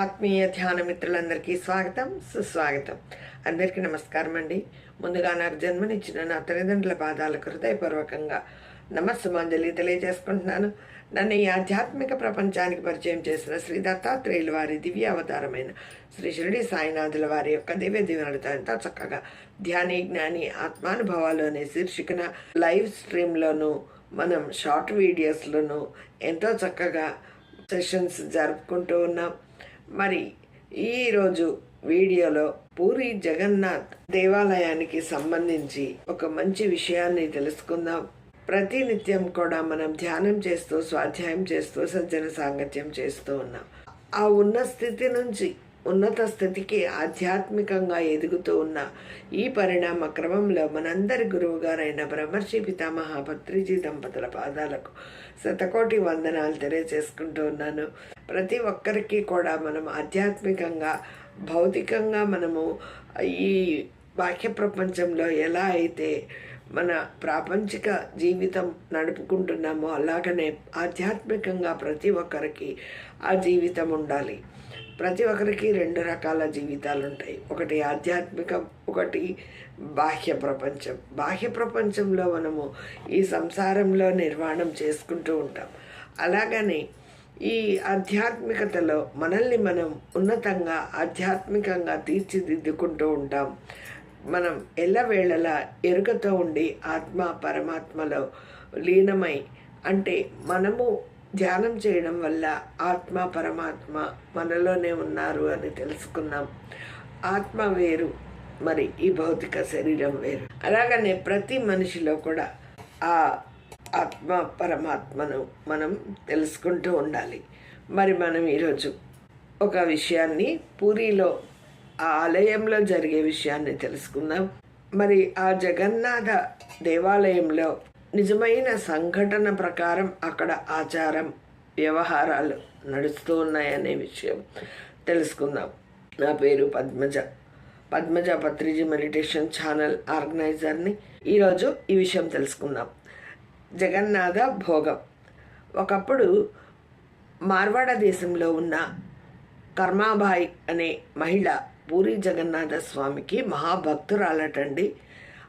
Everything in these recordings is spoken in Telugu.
ఆత్మీయ ధ్యాన మిత్రులందరికీ స్వాగతం సుస్వాగతం. అందరికీ నమస్కారం అండి. ముందుగా నాకు జన్మనిచ్చిన నా తల్లిదండ్రుల పాదాలకు హృదయపూర్వకంగా నమస్సుమాంజలి తెలియజేసుకుంటున్నాను. నన్ను ఈ ఆధ్యాత్మిక ప్రపంచానికి పరిచయం చేసిన శ్రీ దత్తాత్రేయుల వారి దివ్య అవతారమైన శ్రీ షిరిడి సాయినాథుల వారి యొక్క దివ్య దీవెనలతో ఎంతో చక్కగా ధ్యాని జ్ఞాని ఆత్మానుభవాలు అనే శీర్షికన లైవ్ స్ట్రీమ్లోను మనం షార్ట్ వీడియోస్లోను ఎంతో చక్కగా సెషన్స్ జరుపుకుంటూ ఉన్నాం. మరి ఈరోజు వీడియోలో పూరి జగన్నాథ్ దేవాలయానికి సంబంధించి ఒక మంచి విషయాన్ని తెలుసుకుందాం. ప్రతినిత్యం కూడా మనం ధ్యానం చేస్తూ స్వాధ్యాయం చేస్తూ సజ్జన సాంగత్యం చేస్తూ ఉన్నాం. ఆ ఉన్న స్థితి నుంచి ఉన్నత స్థితికి ఆధ్యాత్మికంగా ఎదుగుతూ ఉన్న ఈ పరిణామ క్రమంలో మనందరి గురువుగారైన బ్రహ్మర్షి పితామహ భత్రిజీ దంపతుల పాదాలకు శతకోటి వందనాలు తెలియజేసుకుంటూ ఉన్నాను. ప్రతి ఒక్కరికి కూడా మనం ఆధ్యాత్మికంగా భౌతికంగా మనము ఈ బాహ్య ప్రపంచంలో ఎలా అయితే మన ప్రాపంచిక జీవితం నడుపుకుంటున్నామో అలాగనే ఆధ్యాత్మికంగా ప్రతి ఒక్కరికి ఆ జీవితం ఉండాలి. ప్రతి ఒక్కరికి రెండు రకాల జీవితాలు ఉంటాయి ఒకటి ఆధ్యాత్మికం ఒకటి బాహ్య ప్రపంచం. బాహ్య ప్రపంచంలో మనము ఈ సంసారంలో నిర్మాణం చేసుకుంటూ ఉంటాం. అలాగనే ఈ ఆధ్యాత్మికతలో మనల్ని మనం ఉన్నతంగా ఆధ్యాత్మికంగా తీర్చిదిద్దుకుంటూ ఉంటాం. మనం ఎల్లవేళలా ఎరుకతో ఉండి ఆత్మ పరమాత్మలో లీనమై అంటే మనము ధ్యానం చేయడం వల్ల ఆత్మ పరమాత్మ మనలోనే ఉన్నారు అని తెలుసుకున్నాం. ఆత్మ వేరు మరి ఈ భౌతిక శరీరం వేరు. అలాగనే ప్రతి మనిషిలో కూడా ఆ ఆత్మ పరమాత్మను మనం తెలుసుకుంటూ ఉండాలి. మరి మనం ఈరోజు ఒక విషయాన్ని పూరిలో ఆ ఆలయంలో జరిగే విషయాన్ని తెలుసుకుందాం. మరి ఆ జగన్నాథ దేవాలయంలో నిజమైన సంఘటన ప్రకారం అక్కడ ఆచారం వ్యవహారాలు నడుస్తూ ఉన్నాయనే విషయం తెలుసుకుందాం. నా పేరు పద్మజ. పద్మజ పత్రిజీ మెడిటేషన్ ఛానల్ ఆర్గనైజర్ని ఈరోజు ఈ విషయం తెలుసుకుందాం. జగన్నాథ భోగం. ఒకప్పుడు మార్వాడ దేశంలో ఉన్న కర్మాబాయి అనే మహిళ పూరి జగన్నాథ స్వామికి మహాభక్తురాలటండి.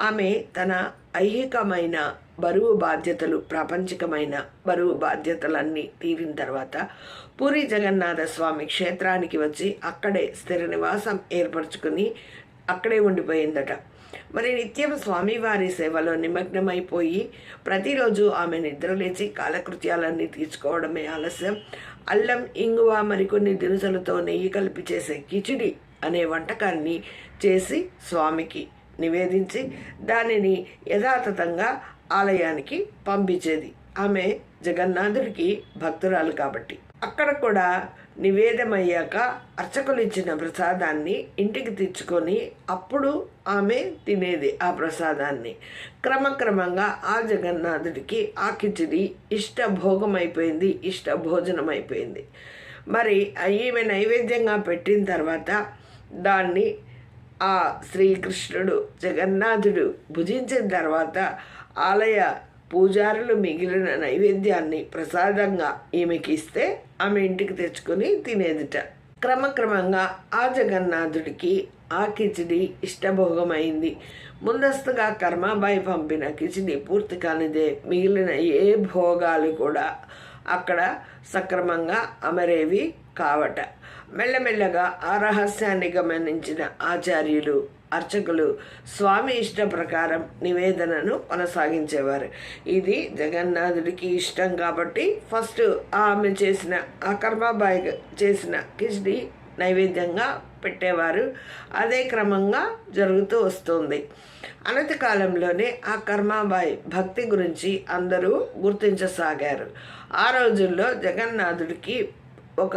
ఆమె తన ఐహికమైన బరువు బాధ్యతలు ప్రాపంచికమైన బరువు బాధ్యతలన్నీ తీరిన తర్వాత పూరి జగన్నాథ స్వామి క్షేత్రానికి వచ్చి అక్కడే స్థిర నివాసం ఏర్పరచుకుని అక్కడే ఉండిపోయిందట. మరి నిత్యం స్వామివారి సేవలో నిమగ్నమైపోయి ప్రతిరోజు ఆమె నిద్రలేచి కాలకృత్యాలన్నీ తీర్చుకోవడమే ఆలస్యం. అల్లం ఇంగువ మరికొన్ని దినుసులతో నెయ్యి కలిపి చేసే కిచిడి అనే వంటకాన్ని చేసి స్వామికి నివేదించి దానిని యథాతథంగా ఆలయానికి పంపించేది. ఆమె జగన్నాథుడికి భక్తురాలు కాబట్టి. అక్కడ కూడా నివేదమయ్యాక అర్చకులు ఇచ్చిన ప్రసాదాన్ని ఇంటికి తెచ్చుకొని అప్పుడు ఆమె తినేది ఆ ప్రసాదాన్ని. క్రమక్రమంగా ఆ జగన్నాథుడికి ఆ కిచిడి ఇష్ట భోగం అయిపోయింది ఇష్ట భోజనం అయిపోయింది మరి ఈమె నైవేద్యంగా పెట్టిన తర్వాత దాన్ని ఆ శ్రీకృష్ణుడు జగన్నాథుడు భుజించిన తర్వాత ఆలయ పూజారులు మిగిలిన నైవేద్యాన్ని ప్రసాదంగా ఈమెకి ఇస్తే ఆమె ఇంటికి తెచ్చుకొని తినేదిట. క్రమక్రమంగా ఆ జగన్నాథుడికి ఆ కిచిడి ఇష్టభోగమైంది. ముందస్తుగా కర్మాబాయి పంపిన కిచిడి పూర్తి కానిదే మిగిలిన ఏ భోగాలు కూడా అక్కడ సక్రమంగా అమరేవి కావట. మెల్లమెల్లగా ఆ రహస్యాన్ని గమనించిన ఆచార్యులు అర్చకులు స్వామి ఇష్ట ప్రకారం నివేదనను కొనసాగించేవారు. ఇది జగన్నాథుడికి ఇష్టం కాబట్టి ఫస్ట్ ఆమె చేసిన ఆ కర్మాబాయి చేసిన కిచిడి నైవేద్యంగా పెట్టేవారు. అదే క్రమంగా జరుగుతూ వస్తుంది. అనతి కాలంలోనే ఆ కర్మాబాయి భక్తి గురించి అందరూ గుర్తించసాగారు. ఆ రోజుల్లో జగన్నాథుడికి ఒక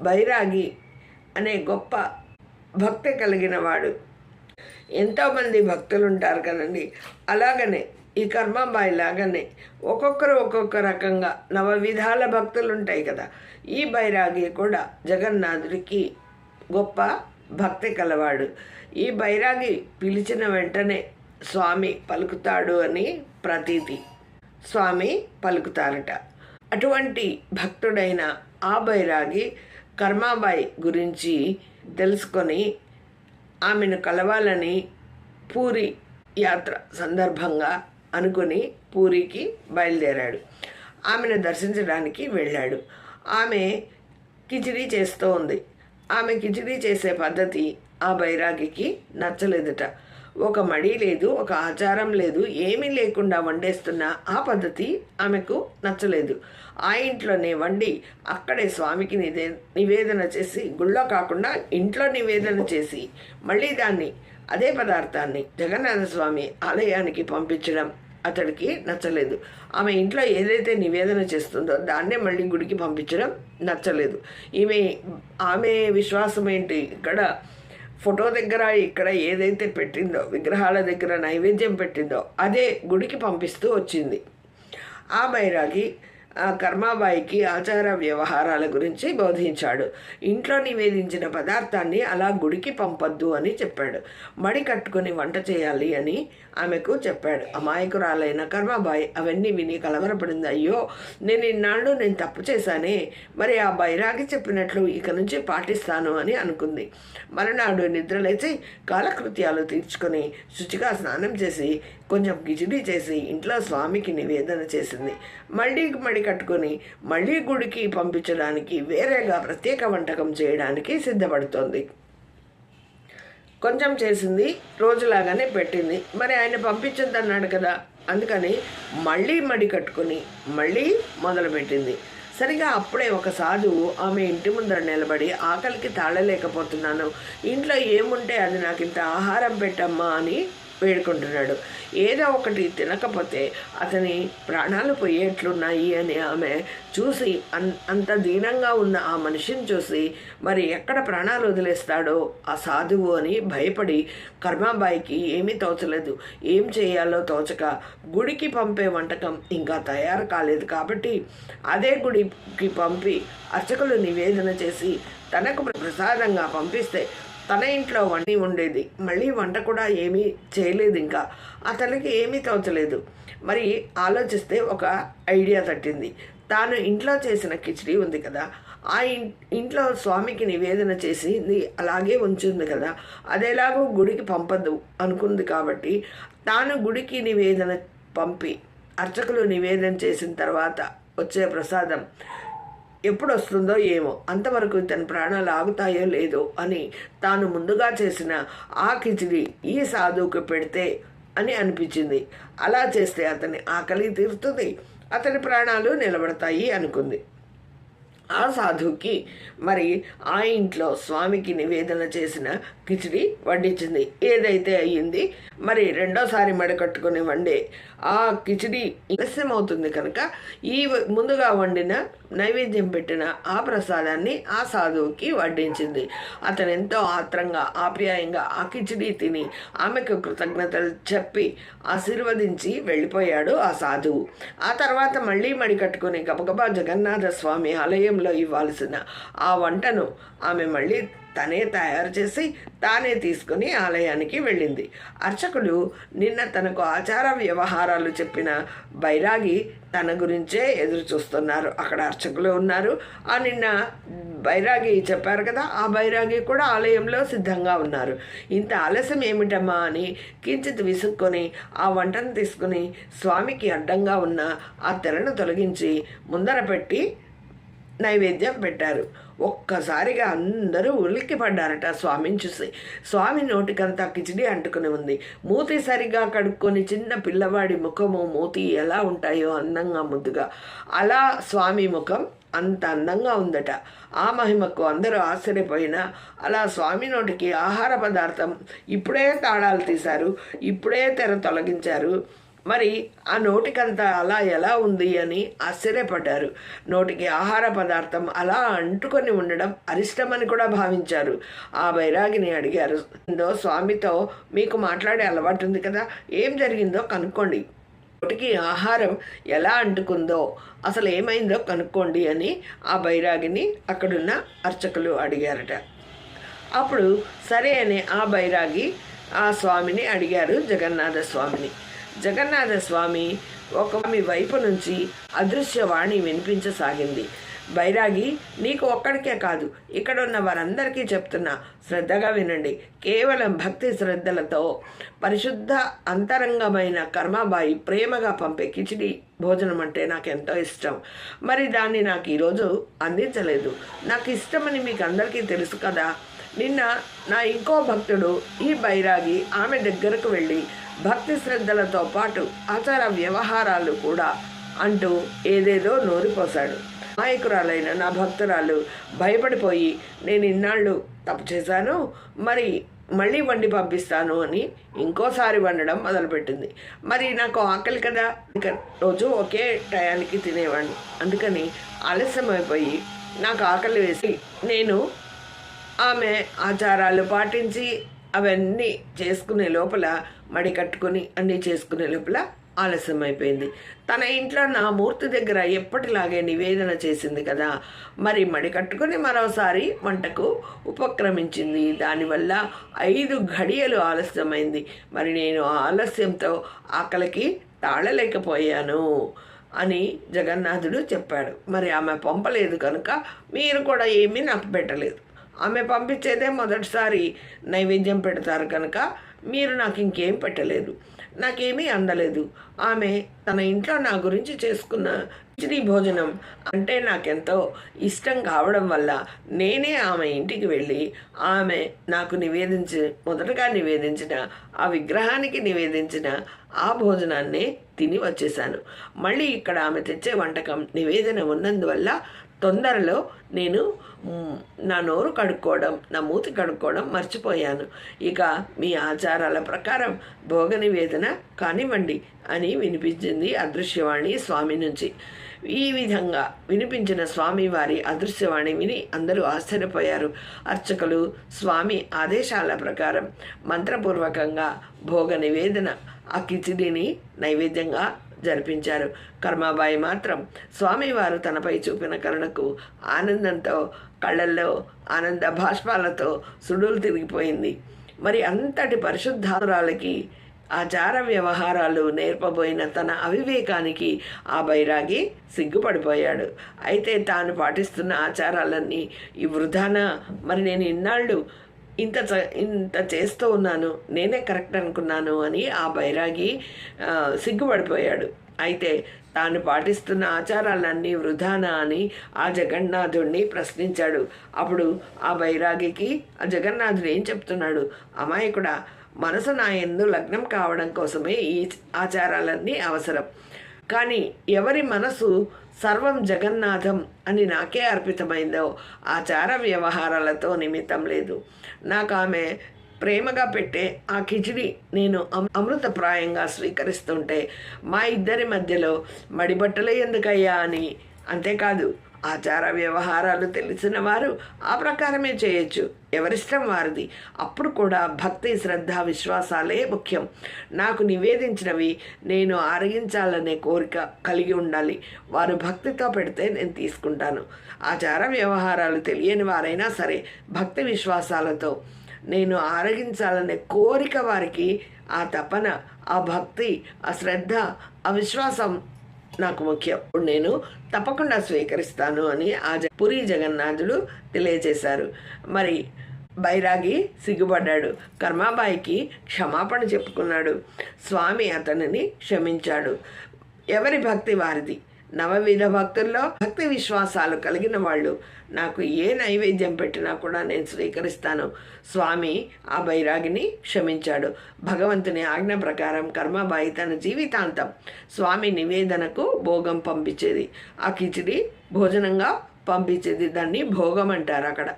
బైరాగి అనే గొప్ప భక్తి కలిగిన వాడు ఎంతోమంది భక్తులు ఉంటారు కదండి. అలాగనే ఈ కర్మాబాయి లాగానే ఒక్కొక్కరు ఒక్కొక్క రకంగా నవ విధాల భక్తులు ఉంటాయి కదా. ఈ బైరాగి కూడా జగన్నాథుడికి గొప్ప భక్తి కలవాడు. ఈ బైరాగి పిలిచిన వెంటనే స్వామి పలుకుతాడు అని ప్రతీతి. స్వామి పలుకుతారట. అటువంటి భక్తుడైన ఆ బైరాగి కర్మాబాయి గురించి తెలుసుకొని ఆమెను కలవాలని పూరి యాత్ర సందర్భంగా అనుకుని పూరికి బయలుదేరాడు. ఆమెను దర్శించడానికి వెళ్ళాడు. ఆమె కిచిడీ చేస్తూ ఉంది ఆమె కిచిడీ చేసే పద్ధతి ఆ బైరాగికి నచ్చలేదుట. ఒక మడి లేదు ఒక ఆచారం లేదు ఏమీ లేకుండా వండేస్తున్న ఆ పద్ధతి ఆమెకు నచ్చలేదు. ఆ ఇంట్లోనే వండి అక్కడే స్వామికి నిదే నివేదన చేసి గుళ్ళో కాకుండా ఇంట్లో నివేదన చేసి మళ్ళీ దాన్ని అదే పదార్థాన్ని జగన్నాథ స్వామి ఆలయానికి పంపించడం అతడికి నచ్చలేదు. ఆమె ఇంట్లో ఏదైతే నివేదన చేస్తుందో దాన్నే మళ్ళీ గుడికి పంపించడం నచ్చలేదు. ఈమె ఆమె విశ్వాసం ఏంటి? ఇక్కడ ఫోటో దగ్గర ఇక్కడ ఏదైతే పెట్టిందో విగ్రహాల దగ్గర నైవేద్యం పెట్టిందో అదే గుడికి పంపిస్తూ వచ్చింది. ఆ బైరాగి ఆ కర్మాబాయికి ఆచార వ్యవహారాల గురించి బోధించాడు. ఇంట్లో నివేదించిన పదార్థాన్ని అలా గుడికి పంపొద్దు అని చెప్పాడు. మడి కట్టుకుని వంట చేయాలి అని ఆమెకు చెప్పాడు. అమాయకురాలైన కర్మాబాయి అవన్నీ విని కలవరపడింది. అయ్యో నేను ఇన్నాళ్ళు నేను తప్పు చేశానే. మరి ఆ బైరాగి చెప్పినట్లు ఇక నుంచి పాటిస్తాను అని అనుకుంది. మరునాడు నిద్రలేచి కాలకృత్యాలు తీర్చుకొని శుచిగా స్నానం చేసి కొంచెం గిజిడి చేసి ఇంట్లో స్వామికి నివేదన చేసింది. మళ్ళీ మడి కట్టుకొని మళ్ళీ గుడికి పంపించడానికి వేరేగా ప్రత్యేక వంటకం చేయడానికి సిద్ధపడుతోంది. కొంచెం చేసింది రోజులాగానే పెట్టింది. మరి ఆయన పంపించొద్దన్నాడు కదా అందుకని మళ్ళీ మడి కట్టుకొని మళ్ళీ మొదలుపెట్టింది. సరిగా అప్పుడే ఒక సాధువు ఆమె ఇంటి ముందర నిలబడి ఆకలికి తాళలేకపోతున్నాను. ఇంట్లో ఏముంటే అది నాకు ఇంత ఆహారం పెట్టమ్మా అని వేడుకుంటున్నాడు. ఏదో ఒకటి తినకపోతే అతని ప్రాణాలు పోయేట్లున్నాయి అని ఆమె చూసి అన్ అంత దీనంగా ఉన్న ఆ మనిషిని చూసి మరి ఎక్కడ ప్రాణాలు వదిలేస్తాడో ఆ సాధువు అని భయపడి కర్మాబాయికి ఏమీ తోచలేదు. ఏం చేయాలో తోచక గుడికి పంపే వంటకం ఇంకా తయారు కాలేదు కాబట్టి అదే గుడికి పంపి అర్చకులు నివేదన చేసి తనకు ప్రసాదంగా పంపిస్తే తన ఇంట్లో వండి ఉండేది. మళ్ళీ వంట కూడా ఏమీ చేయలేదు ఇంకా. అతనికి ఏమీ తోచలేదు. మరి ఆలోచిస్తే ఒక ఐడియా తట్టింది. తాను ఇంట్లో చేసిన కిచిడి ఉంది కదా. ఆ ఇంట్లో స్వామికి నివేదన చేసింది అలాగే ఉంచింది కదా. అదేలాగో గుడికి పంపదు అనుకుంది కాబట్టి తాను గుడికి నివేదన పంపి అర్చకులు నివేదన చేసిన తర్వాత వచ్చే ప్రసాదం. ఎప్పుడు వస్తుందో ఏమో అంతవరకు తన ప్రాణాలు ఆగుతాయో లేదో అని తాను ముందుగా చేసిన ఆ కిచిడి ఈ సాధువుకు పెడితే అని అనిపించింది. అలా చేస్తే అతని ఆకలి తీరుతుంది అతని ప్రాణాలు నిలబడతాయి అనుకుంది. ఆ సాధువుకి మరి ఆ ఇంట్లో స్వామికి నివేదన చేసిన కిచిడి వడ్డించింది. ఏదైతే అయ్యింది మరి రెండోసారి మడకట్టుకుని వండే ఆ కిచిడి ఆలస్యం అవుతుంది కనుక ఈ ముందుగా వండిన నైవేద్యం పెట్టిన ఆ ప్రసాదాన్ని ఆ సాధువుకి వడ్డించింది. అతను ఎంతో ఆత్రంగా ఆప్యాయంగా ఆ కిచిడి తిని ఆమెకు కృతజ్ఞతలు చెప్పి ఆశీర్వదించి వెళ్ళిపోయాడు ఆ సాధువు. ఆ తర్వాత మళ్ళీ మడికట్టుకుని గబగబా జగన్నాథ స్వామి ఆలయం సమయంలో ఇవ్వాల్సిన ఆ వంటను ఆమె మళ్ళీ తనే తయారు చేసి తానే తీసుకుని ఆలయానికి వెళ్ళింది. అర్చకులు నిన్న తనకు ఆచార వ్యవహారాలు చెప్పిన బైరాగి తన గురించే ఎదురు చూస్తున్నారు అక్కడ అర్చకులు ఉన్నారు. ఆ నిన్న బైరాగి చెప్పారు కదా ఆ బైరాగి కూడా ఆలయంలో సిద్ధంగా ఉన్నారు. ఇంత ఆలస్యం ఏమిటమ్మా అని కించిత్ విసుక్కొని ఆ వంటను తీసుకుని స్వామికి అడ్డంగా ఉన్న ఆ తెరను తొలగించి ముందర పెట్టి నైవేద్యం పెట్టారు. ఒక్కసారిగా అందరూ ఉలిక్కి పడ్డారట స్వామిని చూసి. స్వామి నోటికంతా కిచిడి అంటుకుని ఉంది. మూతి సరిగా కడుక్కొని చిన్న పిల్లవాడి ముఖము మూతి ఎలా ఉంటాయో అందంగా ముద్దుగా. అలా స్వామి ముఖం అంత అందంగా ఉందట. ఆ మహిమకు అందరూ ఆశ్చర్యపోయినా అలా స్వామి నోటికి ఆహార పదార్థం ఇప్పుడే తాళాలు తీశారు. ఇప్పుడే తెర తొలగించారు. మరి ఆ నోటికంతా అలా ఎలా ఉంది అని ఆశ్చర్యపడ్డారు. నోటికి ఆహార పదార్థం అలా అంటుకొని ఉండడం అరిష్టమని కూడా భావించారు. ఆ బైరాగిని అడిగారు. స్వామితో మీకు మాట్లాడే అలవాటు ఉంది కదా ఏం జరిగిందో కనుక్కోండి. నోటికి ఆహారం ఎలా అంటుకుందో అసలు ఏమైందో కనుక్కోండి అని ఆ బైరాగిని అక్కడున్న అర్చకులు అడిగారట. అప్పుడు సరే అని ఆ బైరాగి ఆ స్వామిని అడిగారు జగన్నాథ స్వామిని. జగన్నాథ స్వామి ఒక మీ వైపు నుంచి అదృశ్యవాణి వినిపించసాగింది. బైరాగి నీకు ఒక్కడికే కాదు ఇక్కడ ఉన్న వారందరికీ చెప్తున్నా శ్రద్ధగా వినండి. కేవలం భక్తి శ్రద్ధలతో పరిశుద్ధ అంతరంగమైన కర్మాబాయి ప్రేమగా పంపే కిచిడి భోజనం అంటే నాకు ఎంతో ఇష్టం. మరి దాన్ని నాకు ఈరోజు అందించలేదు. నాకు ఇష్టమని మీకు అందరికీ తెలుసు కదా. నిన్న నా ఇంకో భక్తుడు ఈ బైరాగి ఆమె దగ్గరకు వెళ్ళి భక్తి శ్రద్ధలతో పాటు ఆచార వ్యవహారాలు కూడా అంటూ ఏదేదో నోరిపోశాడు. నాయకురాలైన నా భక్తురాలు భయపడిపోయి నేను ఇన్నాళ్ళు తప్పు చేశాను మరి మళ్ళీ వండి పంపిస్తాను అని ఇంకోసారి వండడం మొదలుపెట్టింది. మరి నాకు ఆకలి కదా ఇక రోజు ఒకే టయానికి తినేవాడిని అందుకని ఆలస్యం అయిపోయి నాకు ఆకలి వేసి నేను ఆమె ఆచారాలు పాటించి అవన్నీ చేసుకునే లోపల మడి కట్టుకొని అన్నీ చేసుకునే లోపల ఆలస్యం అయిపోయింది. తన ఇంట్లో నా మూర్తి దగ్గర ఎప్పటిలాగే నివేదన చేసింది కదా. మరి మడి కట్టుకుని మరోసారి వంటకు ఉపక్రమించింది. దానివల్ల ఐదు ఘడియలు ఆలస్యమైంది. మరి నేను ఆ ఆలస్యంతో ఆకలికి తాళలేకపోయాను అని జగన్నాథుడు చెప్పాడు. మరి ఆమె పంపలేదు కనుక మీరు కూడా ఏమీ నాకు పెట్టలేదు. ఆమె పంపించేదే మొదటిసారి నైవేద్యం పెడతారు కనుక మీరు నాకు ఇంకేం పెట్టలేదు. నాకేమీ అందలేదు. ఆమె తన ఇంట్లో నా గురించి చేసుకున్న కిచిడి భోజనం అంటే నాకెంతో ఇష్టం కావడం వల్ల నేనే ఆమె ఇంటికి వెళ్ళి ఆమె నాకు నివేదించి మొదటగా నివేదించిన ఆ విగ్రహానికి నివేదించిన ఆ భోజనాన్ని తిని వచ్చేసాను మళ్ళీ ఇక్కడ ఆమె తెచ్చే వంటకం నివేదన ఉన్నందువల్ల తొందరలో నేను నా నోరు కడుక్కోవడం నా మూతి కడుక్కోవడం మర్చిపోయాను. ఇక మీ ఆచారాల ప్రకారం భోగ నివేదన కానివ్వండి అని వినిపించింది అదృశ్యవాణి స్వామి నుంచి. ఈ విధంగా వినిపించిన స్వామి వారి అదృశ్యవాణి విని అందరూ ఆశ్చర్యపోయారు. అర్చకులు స్వామి ఆదేశాల ప్రకారం మంత్రపూర్వకంగా భోగ నివేదన ఆ కిచిడిని నైవేద్యంగా జరిపించారు. కర్మాబాయి మాత్రం స్వామివారు తనపై చూపిన కరుణకు ఆనందంతో కళ్ళల్లో ఆనంద భాష్పాలతో సుడులు తిరిగిపోయింది. మరి అంతటి పరిశుద్ధాతురాలకి ఆచార వ్యవహారాలు నేర్పబోయిన తన అవివేకానికి ఆ బైరాగి సిగ్గుపడిపోయాడు. అయితే తాను పాటిస్తున్న ఆచారాలన్నీ ఈ వృధాన? మరి నేను ఇన్నాళ్ళు ఇంత ఇంత చేస్తూ ఉన్నాను. నేనే కరెక్ట్ అనుకున్నాను అని ఆ బైరాగి సిగ్గుపడిపోయాడు. అయితే తాను పాటిస్తున్న ఆచారాలన్నీ వృధానా అని ఆ జగన్నాథుడిని ప్రశ్నించాడు. అప్పుడు ఆ బైరాగికి ఆ జగన్నాథుడు ఏం చెప్తున్నాడు? అమాయకుడా మనసు నా ఎందు లగ్నం కావడం కోసమే ఈ ఆచారాలన్నీ అవసరం. కానీ ఎవరి మనసు సర్వం జగన్నాథం అని నాకే అర్పితమైందో ఆచార వ్యవహారాలతో నిమిత్తం లేదు. నాకు ఆమె ప్రేమగా పెట్టే ఆ కిచిడి నేను అమృతప్రాయంగా స్వీకరిస్తుంటే మా ఇద్దరి మధ్యలో మడిబట్టలే ఎందుకయ్యా అని అంతేకాదు. ఆచార వ్యవహారాలు తెలిసిన వారు ఆ ప్రకారమే చేయొచ్చు. ఎవరిష్టం వారిది. అప్పుడు కూడా భక్తి శ్రద్ధ విశ్వాసాలే ముఖ్యం. నాకు నివేదించినవి నేను ఆరగించాలనే కోరిక కలిగి ఉండాలి. వారు భక్తితో పెడితే నేను తీసుకుంటాను. ఆచార వ్యవహారాలు తెలియని వారైనా సరే భక్తి విశ్వాసాలతో నేను ఆరగించాలనే కోరిక వారికి ఆ తపన ఆ భక్తి ఆ శ్రద్ధ ఆ విశ్వాసం నాకు ముఖ్యం. నేను తప్పకుండా స్వీకరిస్తాను అని ఆ పురి జగన్నాథుడు తెలియజేశారు. మరి బైరాగి సిగ్గుపడ్డాడు. కర్మాబాయికి క్షమాపణ చెప్పుకున్నాడు. స్వామి అతనిని క్షమించాడు. ఎవరి భక్తి వారిది? నవవిధ భక్తుల్లో భక్తి విశ్వాసాలు కలిగిన వాళ్ళు. నాకు ఏ నైవేద్యం పెట్టినా కూడా నేను స్వీకరిస్తాను. స్వామి ఆ బైరాగిని క్షమించాడు. భగవంతుని ఆజ్ఞ ప్రకారం కర్మబాయి తన జీవితాంతం స్వామి నివేదనకు భోగం పంపించేది. ఆ కిచిడి భోజనంగా పంపించేది. దాన్ని భోగం అంటారు అక్కడ.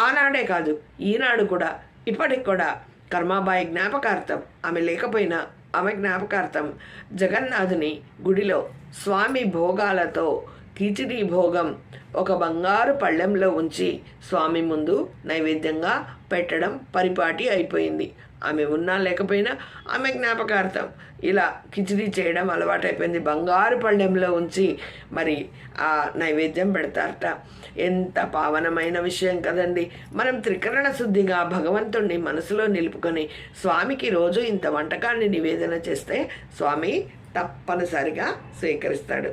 ఆనాడే కాదు ఈనాడు కూడా ఇప్పటికి కూడా కర్మాబాయి జ్ఞాపకార్థం ఆమె లేకపోయినా ఆమె జ్ఞాపకార్థం జగన్నాథుని గుడిలో స్వామి భోగాలతో కిచిడి భోగం ఒక బంగారు పళ్ళెంలో ఉంచి స్వామి ముందు నైవేద్యంగా పెట్టడం పరిపాటి అయిపోయింది. ఆమె ఉన్నా లేకపోయినా ఆమె జ్ఞాపకార్థం. ఇలా కిచిడి చేయడం అలవాటైపోయింది. బంగారు పళ్ళెంలో ఉంచి మరి ఆ నైవేద్యం పెడతారట. ఎంత పావనమైన విషయం కదండి. మనం త్రికరణ శుద్ధిగా భగవంతుణ్ణి మనసులో నిలుపుకొని స్వామికి రోజు ఇంత వంటకాన్ని నివేదన చేస్తే స్వామి తప్పనిసరిగా స్వీకరిస్తాడు.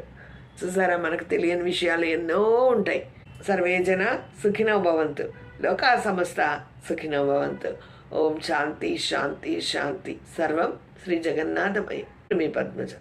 చూసారా? మనకు తెలియని విషయాలు ఎన్నో ఉంటాయి. సర్వేజన సుఖినో భవంతు. లోకా సమస్త సుఖినో భవంతు. ఓం శాంతి శాంతి శాంతి. సర్వం శ్రీ జగన్నాథమయ. మీ పద్మజ.